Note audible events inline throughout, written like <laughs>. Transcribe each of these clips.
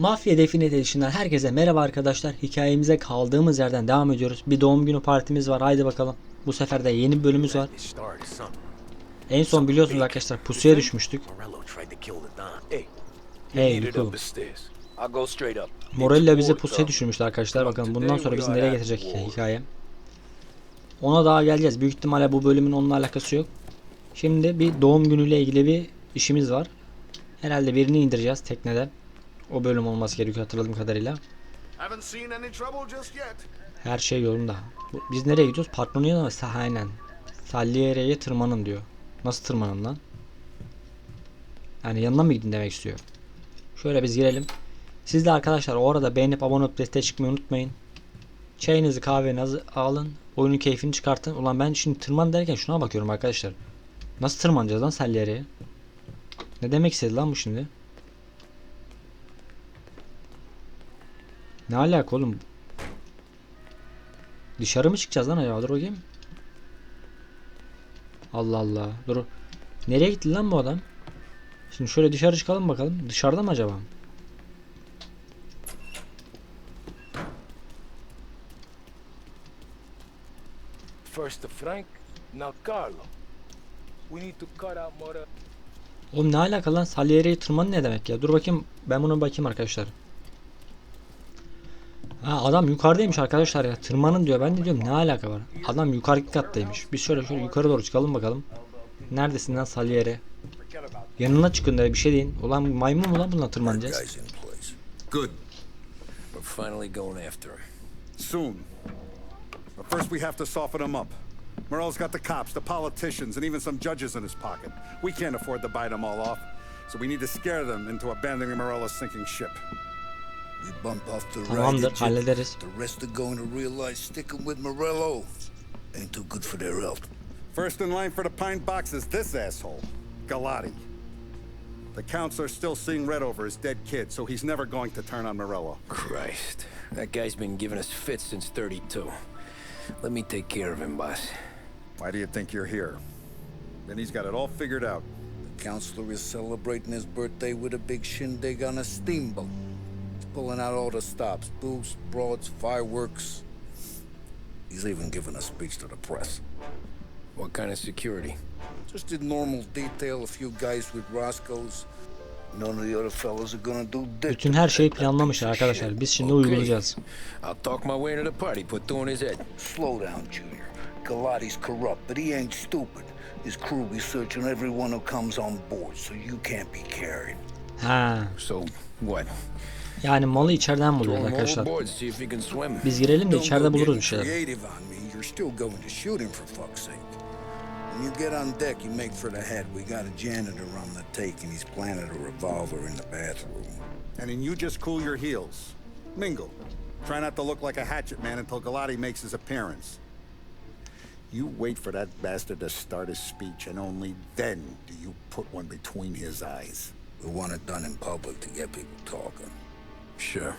Mafya Define Edişinden herkese merhaba arkadaşlar. Hikayemize kaldığımız yerden devam ediyoruz. Bir doğum günü partimiz var. Haydi bakalım. Bu sefer de yeni bir bölümümüz var. En son biliyorsunuz arkadaşlar pusuya düşmüştük. Hey, up. Morella bizi pusuya düşürmüştü arkadaşlar. Bakalım bundan sonra bizi nereye getirecek hikaye. Ona daha geleceğiz. Büyük ihtimalle bu bölümün onunla alakası yok. Şimdi bir doğum günüyle ilgili bir işimiz var. Herhalde birini indireceğiz teknede. O bölüm olması gerekiyor hatırladığım kadarıyla. Her şey yolunda. Biz nereye gidiyoruz? Patronuya mı? Aynen. Salliere'ye tırmanın diyor. Nasıl tırmanın lan? Yani yanına mı gidin demek istiyor. Şöyle biz girelim. Siz de arkadaşlar o arada beğenip abone olup desteğe çıkmayı unutmayın. Çayınızı kahvenizi alın. Oyunun keyfini çıkartın. Ulan ben şimdi tırman derken şuna bakıyorum arkadaşlar. Nasıl tırmanacağız lan Salliere'ye? Ne demek istedi lan bu şimdi? Ne alaka oğlum? Dışarı mı çıkacağız lan acaba? Dur bakayım. Allah Allah. Dur. Nereye gitti lan bu adam? Şimdi şöyle dışarı çıkalım bakalım. Dışarıda mı acaba? First Frank, now Carlo. We need to cut out more. Oğlum ne alaka lan? Salieri'ye tırman ne demek ya? Dur bakayım. Ben buna bakayım arkadaşlar. Ha adam yukarıdaymış arkadaşlar ya. Tırmanın diyor. Ben de diyorum ne alaka var? Adam yukarı kattaymış. Biz şöyle şöyle yukarı doğru çıkalım bakalım. Neredesin lan Salieri? Yanına çıkın da bir şey deyin. Ulan maymun mu lan bununla tırmanacağız? Good. We're finally going after him. Soon. But first we have to soften him up. Morel's got the cops, the politicians, and even some judges in his pocket. We can't afford to bite them all off. So we need to scare them into abandoning Morello's sinking ship. We bump off the Tamamdır ragged hallederiz. The rest are going to realize sticking with Morello ain't too good for their health. First in line for the pine box is this asshole, Galati. The counselor's still seeing red over his dead kid, so he's never going to turn on Morello. Christ, that guy's been giving us fits since 32. Let me take care of him, boss. Why do you think you're here? Then he's got it all figured out. The counselor is celebrating his birthday with a big shindig on a steamboat. He's pulling out all the stops booze, broads, fireworks. He's even giving a speech to the press. What kind of security? Just did normal detail, a few guys with Roscoe's. None of the other fellas are gonna do this. Bütün her şeyi planlamış arkadaşlar. Biz şimdi uygulayacağız. I'll talk my way into the party, put two in his head. Slow down, Junior. Galati's corrupt, but he ain't stupid. His crew be searching everyone who comes on board, so you can't be carried. Ha. So, what? Yani malı içeriden Throw buluyoruz him arkadaşlar. overboard, see if he can swim. Biz girelim de içeride buluruz bir şeyler. creative on me. You're going to shoot him for fuck's sake. When you get on deck, you make for the head. We got a janitor on the take, and he's planted a revolver in the bathroom. And then you just cool your heels. Mingle. Try not to look like a hatchet man until Galati makes his appearance. You wait for that bastard to start his speech, and only then do you put one between his eyes. We want it done in public to get people talking. Sure.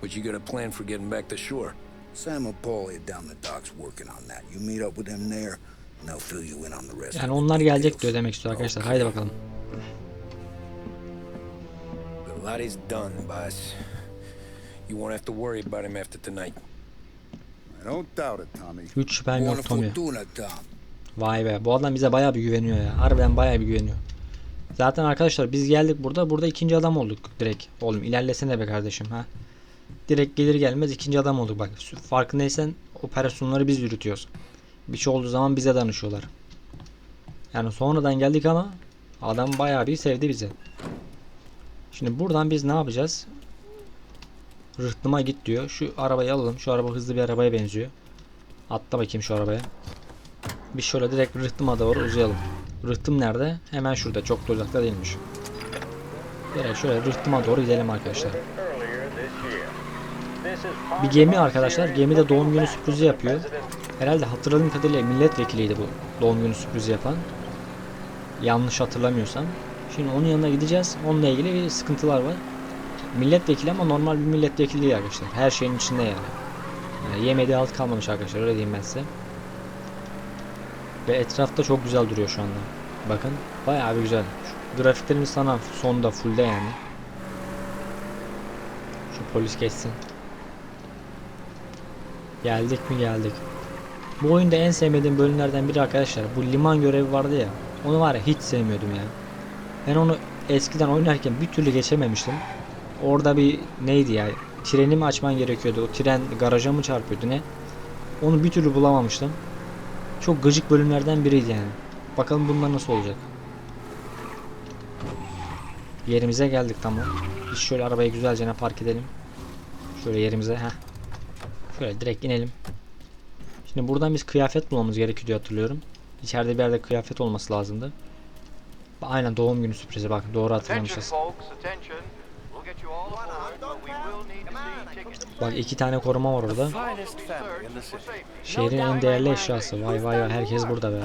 But you got a plan for getting back to shore? Sam and Paulie are down the docks working on that. You meet up with them there, and they'll fill you in on the rest. Yani the onlar gelecek diyor demek istiyor arkadaşlar. Haydi bakalım. Galati's done, boss. You won't have to worry about him after tonight. I don't doubt it, Tommy. Hiç şüphem yok Tommy. Vay be bu adam bize bayağı bir güveniyor ya. Harbiden bayağı bir güveniyor. Zaten arkadaşlar biz geldik burada. Burada ikinci adam olduk direkt. Oğlum ilerlesene be kardeşim ha. Direkt gelir gelmez ikinci adam olduk bak. Farkındaysan operasyonları biz yürütüyoruz. Bir şey olduğu zaman bize danışıyorlar. Yani sonradan geldik ama adam bayağı bir sevdi bizi. Şimdi buradan biz ne yapacağız? Rıhtıma git diyor. Şu arabayı alalım. Şu araba hızlı bir arabaya benziyor. Atla bakayım şu arabaya. Bir şöyle direkt rıhtıma doğru uzayalım. Rıhtım nerede? Hemen şurada. Çok da uzakta değilmiş. Direkt şöyle rıhtıma doğru gidelim arkadaşlar. Bir gemi arkadaşlar. Gemide doğum günü sürprizi yapıyor. Herhalde hatırladığım kadarıyla milletvekiliydi bu doğum günü sürprizi yapan. Yanlış hatırlamıyorsam. Şimdi onun yanına gideceğiz. Onunla ilgili bir sıkıntılar var. Milletvekili ama normal bir milletvekili değil arkadaşlar. Her şeyin içinde yani. yani yemediği alt kalmamış arkadaşlar öyle diyeyim ben size. Ve etrafta çok güzel duruyor şu anda. Bakın bayağı bir güzel. Şu grafiklerimiz sana sonda fullde yani. Şu polis geçsin. Geldik mi geldik. Bu oyunda en sevmediğim bölümlerden biri arkadaşlar. Bu liman görevi vardı ya. Onu var ya hiç sevmiyordum ya. Ben onu eskiden oynarken bir türlü geçememiştim. Orada bir neydi ya? Treni mi açman gerekiyordu? O tren garaja mı çarpıyordu ne? Onu bir türlü bulamamıştım. Çok gıcık bölümlerden biriydi yani. Bakalım bunlar nasıl olacak. Yerimize geldik tamam. Biz şöyle arabayı güzelce park edelim. Şöyle yerimize. Heh. Şöyle direkt inelim. Şimdi buradan biz kıyafet bulmamız gerekiyor diye hatırlıyorum. İçeride bir yerde kıyafet olması lazımdı. Aynen doğum günü sürprizi bak doğru Attention, hatırlamışız. folks, attention. Bak iki tane koruma var orada. Şehrin en değerli eşyası. Vay vay vay herkes burada be.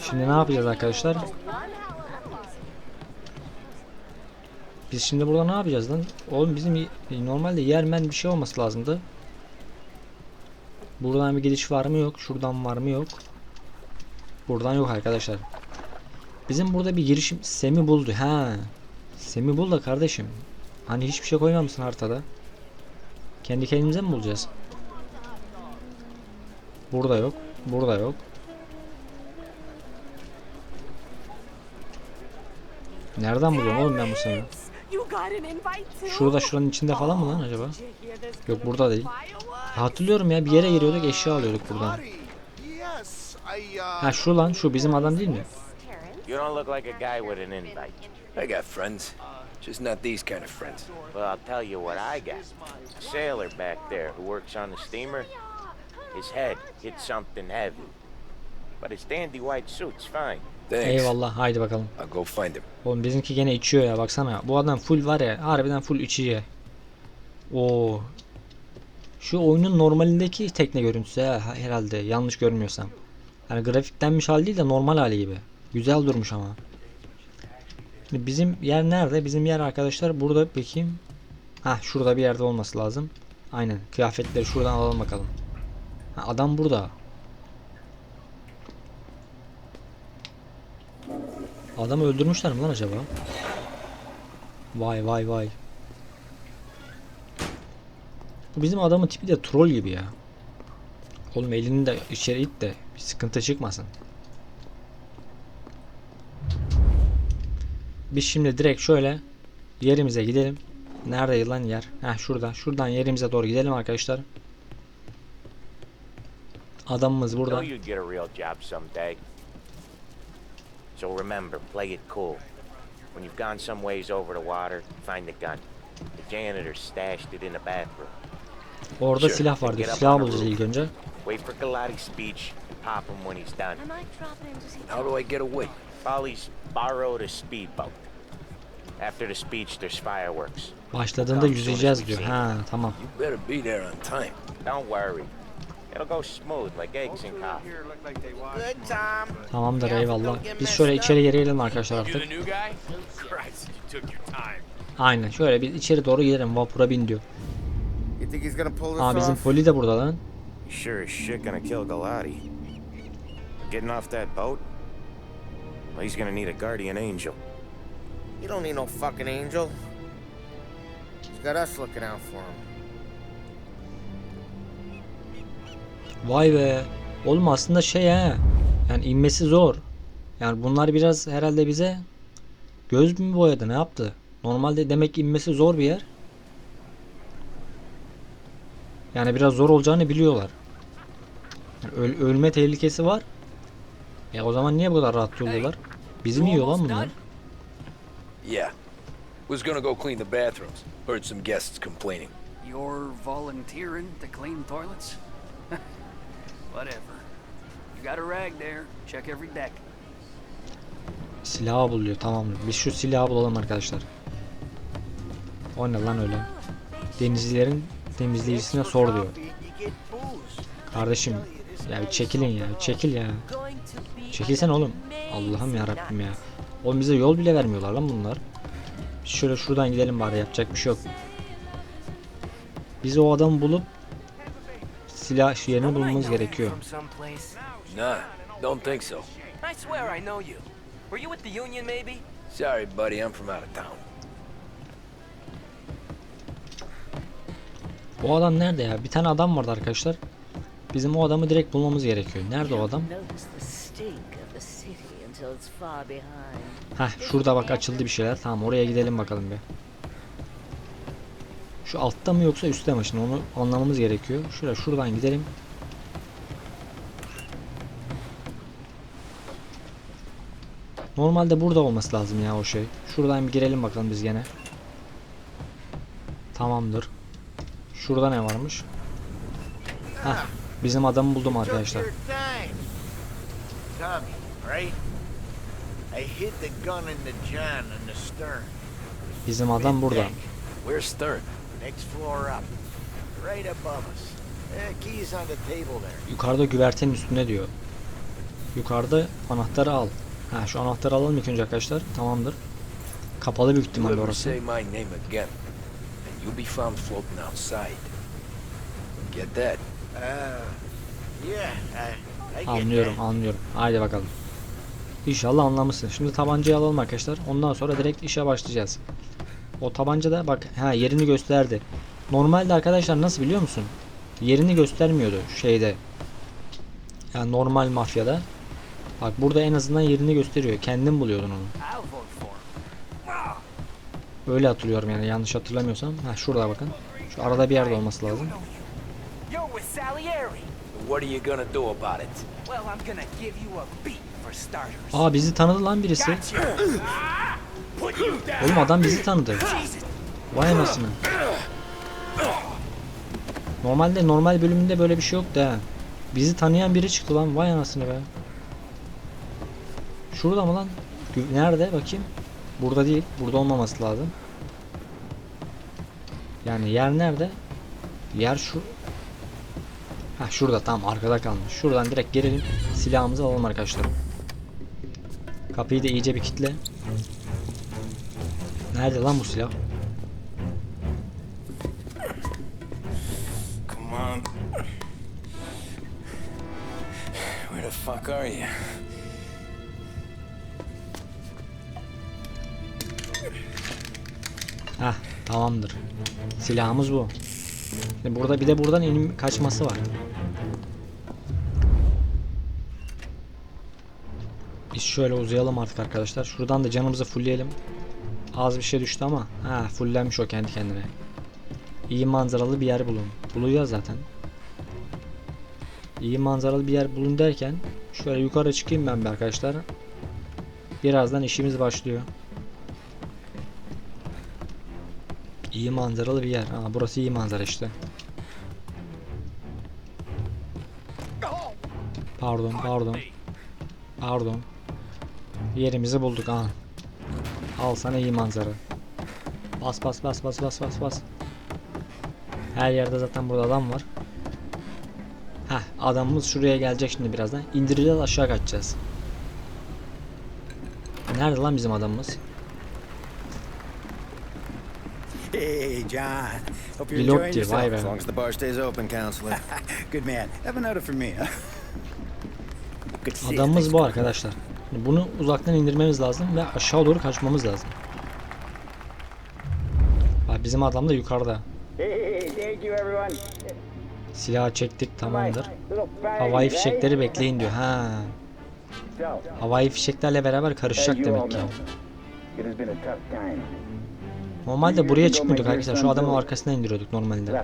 Şimdi ne yapacağız arkadaşlar? Biz şimdi burada ne yapacağız lan? Oğlum bizim normalde yermen bir şey olması lazımdı. Buradan bir gidiş var mı yok. Şuradan var mı yok. Buradan yok arkadaşlar. Bizim burada bir girişim Semi buldu. Ha. Semi bul da kardeşim. Hani hiçbir şey koymamışsın haritada. Kendi kendimize mi bulacağız? Burada yok. Burada yok. Nereden buluyorum oğlum ben bu too? Şurada şuranın içinde falan mı lan acaba? Yok burada değil. Hatırlıyorum ya bir yere giriyorduk eşya alıyorduk buradan. Ha şu lan şu bizim adam değil mi? You don't look like a guy with an invite. I got friends. Just not these kind of friends. Well, I'll tell you what I got. A sailor back there who works on the steamer. His head hit something heavy. But his dandy white suit's fine. Thanks. Eyvallah haydi bakalım. I'll go find him. Oğlum bizimki gene içiyor ya baksana. Bu adam full var ya harbiden full içici. Oo. Şu oyunun normalindeki tekne görüntüsü ha, herhalde yanlış görmüyorsam. Yani grafiklenmiş hali değil de normal hali gibi. Güzel durmuş ama. Bizim yer nerede? Bizim yer arkadaşlar burada bakayım. Ha şurada bir yerde olması lazım. Aynen. Kıyafetleri şuradan alalım bakalım. Ha, adam burada. Adamı öldürmüşler mi lan acaba? Vay vay vay. Bu bizim adamın tipi de troll gibi ya. Oğlum elini de içeri it de bir sıkıntı çıkmasın. Biz şimdi direkt şöyle yerimize gidelim. Nerede lan yer? Heh şurada. Şuradan yerimize doğru gidelim arkadaşlar. Adamımız burada. So remember, play it cool. When you've gone some ways over the water, find the gun. The janitor stashed it in the bathroom. Orada Sure. silah vardı. Silah bulacağız ilk önce. Wait for Galati's speech and pop him when he's done. How do I get away? Polly's borrowed a speedboat. After the speech, there's fireworks. Başladığında yüzeceğiz diyor. Ha tamam. You better be there on time. Don't worry. It'll go smooth like eggs and coffee. Good time. Tamamdır eyvallah. Biz şöyle içeri geri gelelim arkadaşlar artık. new guy? Christ, you took your time. Aynen şöyle bir içeri doğru gidelim vapura bin diyor. You think he's gonna pull this Aa bizim poli de burada lan. Sure as shit gonna kill Galati. Getting off that boat? Well, he's gonna need a guardian angel. You don't need no fucking angel. He's got us looking out for him. Vay be. Oğlum aslında şey ha. Yani inmesi zor. Yani bunlar biraz herhalde bize göz mü boyadı ne yaptı? Normalde demek ki inmesi zor bir yer. Yani biraz zor olacağını biliyorlar. Yani öl- ölme tehlikesi var. Ya o zaman niye bu kadar rahat yolluyorlar? Bizi mi yiyor lan bunlar? Yeah. Was gonna go clean the bathrooms. Heard some guests complaining. You're volunteering to clean toilets? <laughs> Whatever. You got a rag there. Check every deck. Silahı buluyor tamamdır. Biz şu silahı bulalım arkadaşlar. O ne lan öyle? Denizcilerin temizleyicisine sor diyor. Kardeşim ya bir çekilin ya çekil ya. Çekilsen oğlum. Allah'ım ya Rabbim ya. Oğlum bize yol bile vermiyorlar lan bunlar. Biz şöyle şuradan gidelim bari yapacak bir şey yok. Biz o adamı bulup silah şu yerini bulmamız gerekiyor. No, don't think so. I swear I know you. Were you with the union maybe? Sorry buddy, I'm from out of town. O adam nerede ya? Bir tane adam vardı arkadaşlar. Bizim o adamı direkt bulmamız gerekiyor. Nerede o adam? Heh şurada bak açıldı bir şeyler. Tamam oraya gidelim bakalım bir. Şu altta mı yoksa üstte mi? Şimdi onu anlamamız gerekiyor. Şuraya şuradan gidelim. Normalde burada olması lazım ya o şey. Şuradan bir girelim bakalım biz gene. Tamamdır. Şurada ne varmış? Heh, bizim adamı buldum arkadaşlar. Bizim adam burada. Where's stern? Next floor up. Right above us. Eh, keys on the table there. Yukarıda güvertenin üstünde diyor. Yukarıda anahtarı al. Ha şu anahtarı alalım ilk önce arkadaşlar. Tamamdır. Kapalı büyük ihtimalle orası. say my name again, and you'll be found floating outside. Get that? Uh, yeah, I, I get Anlıyorum that. anlıyorum. Haydi bakalım. İnşallah anlamışsın. Şimdi tabancayı alalım arkadaşlar. Ondan sonra direkt işe başlayacağız. O tabanca da bak ha yerini gösterdi. Normalde arkadaşlar nasıl biliyor musun? Yerini göstermiyordu şeyde. Yani normal mafyada. Bak burada en azından yerini gösteriyor. Kendin buluyordun onu. Öyle hatırlıyorum yani yanlış hatırlamıyorsam. Ha şurada bakın. Şu arada bir yerde olması lazım. You're with Salieri. What are you gonna do about it? Well, I'm gonna give you a beat. Aa bizi tanıdı lan birisi. Oğlum adam bizi tanıdı. Vay anasını. Normalde normal bölümünde böyle bir şey yoktu ha. Bizi tanıyan biri çıktı lan. Vay anasını be. Şurada mı lan? Nerede bakayım? Burada değil. Burada olmaması lazım. Yani yer nerede? Yer şu. Ha şurada tam arkada kalmış. Şuradan direkt girelim. Silahımızı alalım arkadaşlar. Kapıyı da iyice bir kitle. Nerede lan bu silah? Come on. Where the fuck are you? Heh tamamdır. Silahımız bu. Burada bir de buradan inim kaçması var. Şöyle uzayalım artık arkadaşlar. Şuradan da canımızı fullleyelim. Az bir şey düştü ama ha fulllenmiş o kendi kendine. İyi manzaralı bir yer bulun. Bulacağız zaten. İyi manzaralı bir yer bulun derken şöyle yukarı çıkayım ben bir arkadaşlar. Birazdan işimiz başlıyor. İyi manzaralı bir yer. Aa, burası iyi manzara işte. Pardon, pardon. Pardon. Yerimizi bulduk ha. Al sana iyi manzara. Bas bas bas bas bas bas bas. Her yerde zaten burada adam var. Heh adamımız şuraya gelecek şimdi birazdan. İndireceğiz aşağı kaçacağız. Nerede lan bizim adamımız? Hey, John. Hope you're enjoying yourself. As long as the bar stays open, counselor. <laughs> Good man. Have another for me? Good see. Adamımız bu arkadaşlar. Şimdi Bunu uzaktan indirmemiz lazım ve aşağı doğru kaçmamız lazım. Bak bizim adam da yukarıda. Silahı çektik tamamdır. Havai fişekleri bekleyin diyor. Ha. Havai fişeklerle beraber karışacak demek ki. Normalde buraya çıkmıyorduk arkadaşlar. Şu adamın arkasına indiriyorduk normalde.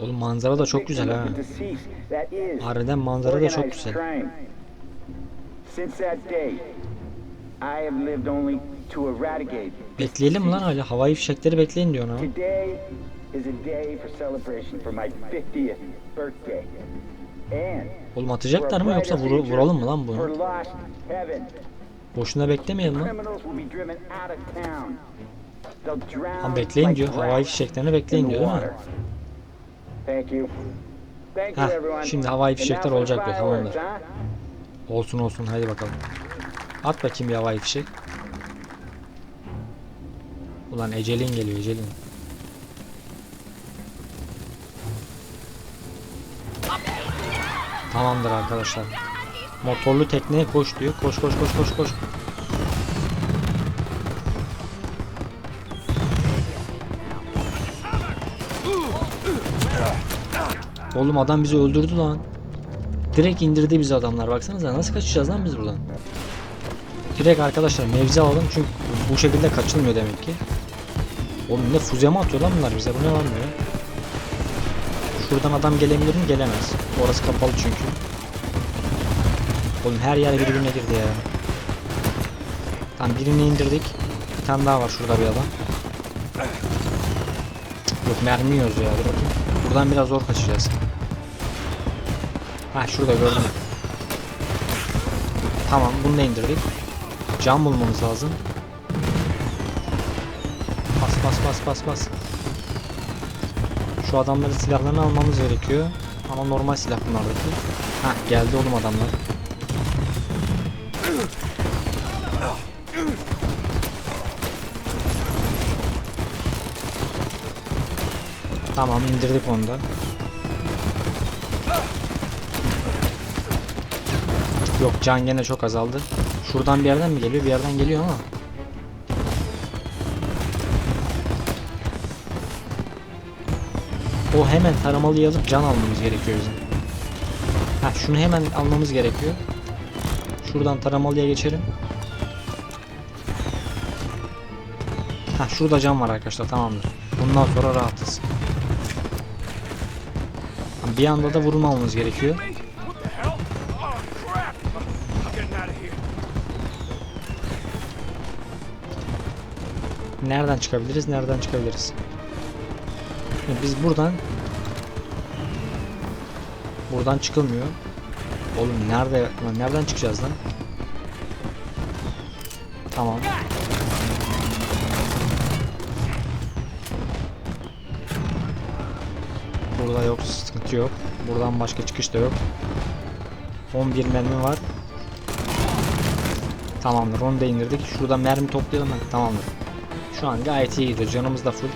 Oğlum manzara da çok güzel ha. Harbiden manzara da çok güzel. Bekleyelim lan hala. Havai fişekleri bekleyin diyor ona. Today is a day for celebration for my 50th birthday. And Oğlum atacaklar mı yoksa future vuralım mı lan bunu? Boşuna beklemeyelim lan. Lan bekleyin diyor. Havai fişeklerini bekleyin diyor değil mi? everyone. şimdi havai fişekler olacak diyor, tamamdır. huh? Olsun olsun hadi bakalım. At bakayım bir havai fişek. Ulan ecelin geliyor ecelin. Tamamdır arkadaşlar. Motorlu tekneye koş diyor. Koş koş koş koş koş. Oğlum adam bizi öldürdü lan. Direkt indirdi bizi adamlar. Baksanıza nasıl kaçacağız lan biz buradan? Direkt arkadaşlar mevzi alalım çünkü bu şekilde kaçılmıyor demek ki. Oğlum ne füze mi atıyor lan bunlar bize? Bu ne lan böyle? Şuradan adam gelebilir mi? Gelemez. Orası kapalı çünkü. Oğlum her yer birbirine girdi ya. Tamam birini indirdik. Bir tane daha var şurada bir adam. Yok mermi yiyoruz ya. Buradan biraz zor kaçacağız. Ha şurada gördüm. Tamam bunu da indirdik. Cam bulmamız lazım. Bas bas bas bas bas. Şu adamların silahlarını almamız gerekiyor. Ama normal silah bunlardaki. Ha geldi oğlum adamlar. Tamam indirdik onu da. Yok can gene çok azaldı. Şuradan bir yerden mi geliyor? Bir yerden geliyor ama. O hemen taramalıyı alıp can almamız gerekiyor bizim. Ha şunu hemen almamız gerekiyor. Şuradan taramalıya geçelim. Ha şurada cam var arkadaşlar tamamdır. Bundan sonra rahatız. Bir anda da vurmamamız gerekiyor. Nereden çıkabiliriz? Nereden çıkabiliriz? Şimdi biz buradan buradan çıkılmıyor. Oğlum nerede? Lan nereden çıkacağız lan? Tamam. Burada yok, sıkıntı yok. Buradan başka çıkış da yok. 11 mermi var. Tamamdır, onu da indirdik. Şurada mermi toplayalım? Tamamdır. Şu an gayet iyi gidiyor. Canımız da full.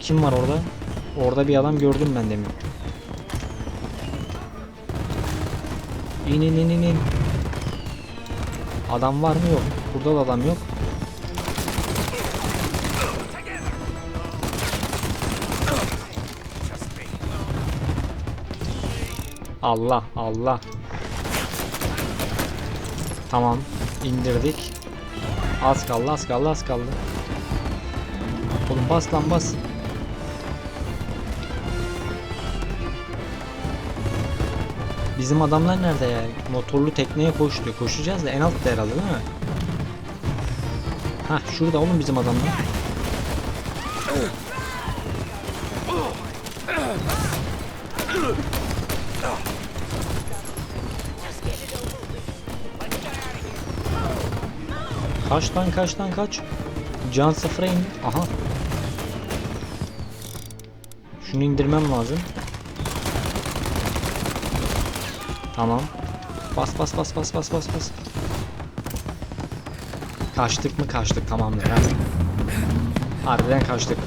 Kim var orada? Orada bir adam gördüm ben demin. İn in in in. Adam var mı yok. Burada da adam yok. Allah Allah. Tamam. indirdik. Az kaldı az kaldı az kaldı. Oğlum bas lan bas. Bizim adamlar nerede ya? Motorlu tekneye koştu. Koşacağız da en altta herhalde değil mi? Hah şurada oğlum bizim adamlar. Kaç lan kaç lan kaç. Can sıfıra in. Aha. Şunu indirmem lazım. Tamam. Bas bas bas bas bas bas bas. Kaçtık mı kaçtık tamamdır ha. Harbiden kaçtık.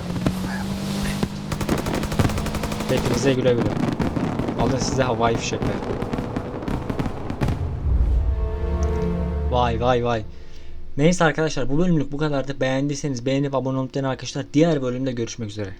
Hepinize güle güle. Alın size havai fişekler. Vay vay vay. Neyse arkadaşlar bu bölümlük bu kadardı. Beğendiyseniz beğenip abone unutmayın arkadaşlar. Diğer bölümde görüşmek üzere.